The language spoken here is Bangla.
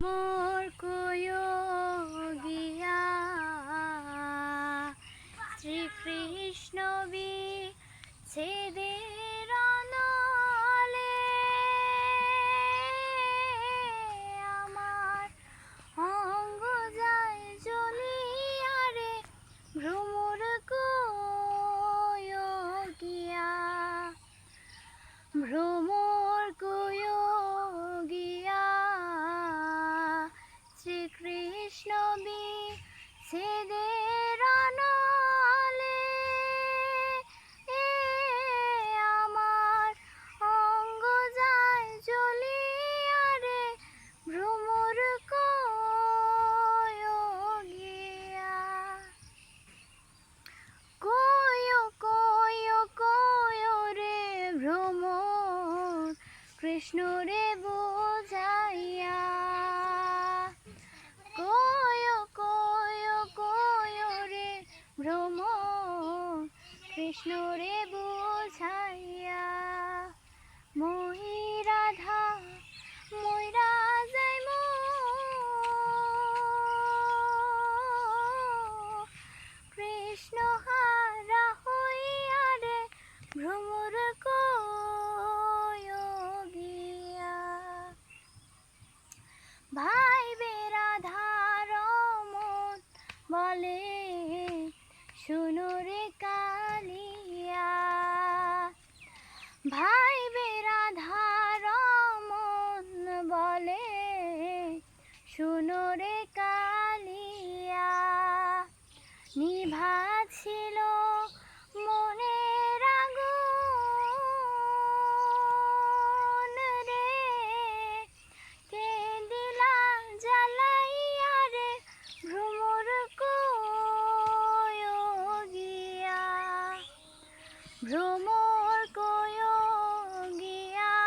মোর গিয়া শ্রীকৃষ্ণ বি 静電 কৃষ্ণ রে বোঝাইয়া মই রাধা ময়রা যাই কৃষ্ণ হারা হইয়া রে ভ্রমর কয় গিয়া ভাই বেরাধার মন বলে নিভা ছিল মনের আগুন রে। কে দিলা জ্বালাইয়া রে ভ্রমর কয়ো গিয়া ভ্রমর কয়